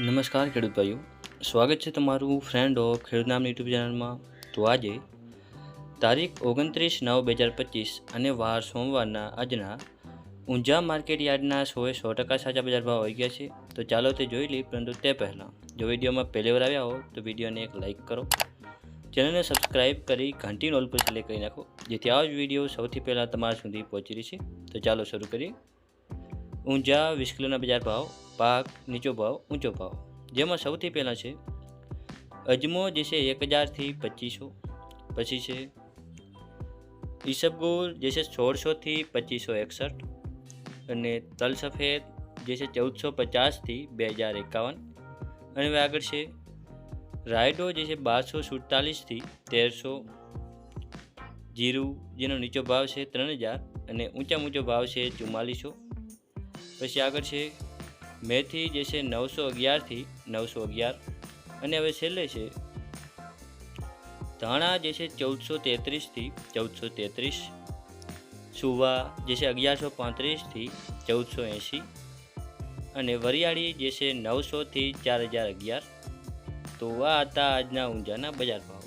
નમસ્કાર ખેડૂત ભાઈઓ. સ્વાગત છે તમારું ફ્રેન્ડ ઓફ ખેડૂત નામની યુટ્યુબ ચેનલમાં તો આજે તારીખ ઓગણત્રીસ નવ બે હજાર પચીસ અને વાર સોમવારના આજના ઊંઝા માર્કેટ યાર્ડના સોએ સો ટકા સાચા બજાર ભાવ આવી ગયા છે. તો ચાલો તે જોઈ લઈએ, પરંતુ તે પહેલાં જો વિડીયોમાં પહેલી વાર આવ્યા હો, તો વિડીયોને એક લાઇક કરો. ચેનલને સબસ્ક્રાઇબ કરી ઘંટી નોલ પર સિલેક્ટ કરી નાખો, જેથી આ જ વીડિયો સૌથી પહેલાં તમારા સુધી પહોંચી રહી છે. તો ચાલો શરૂ કરીએ. ઊંઝા વીસ કિલોના બજાર ભાવ પાક નીચો ભાવ, ઊંચો ભાવ. જેમાં સૌથી પહેલાં છે, અજમો જે છે એક હજારથી પચીસો. પછી છે ઈસબગુલ જે છે સોળસોથી પચીસો એકસઠ. અને તલ સફેદ જે છે ચૌદસો પચાસથી બે હજાર એકાવન. અને હવે આગળ છે, રાયડો જે છે બારસો સુડતાલીસથી તેરસો. જીરું જેનો નીચો ભાવ છે ત્રણ હજાર અને ઊંચા ઊંચો ભાવ છે ચુમ્માલીસો. પછી આગળ છે મેથી જે છે નવસો અગિયારથી નવસો અગિયાર. અને હવે છેલ્લે છે, ધાણા જે છે ચૌદસો તેત્રીસથી ચૌદસો તેત્રીસ. સુવા જે છે અગિયારસો પાંત્રીસથી ચૌદસો એંશી. અને વરિયાળી જે છે નવસોથી ચાર હજાર અગિયાર. તો આ હતા આજના ઊંઝાના બજાર ભાવ.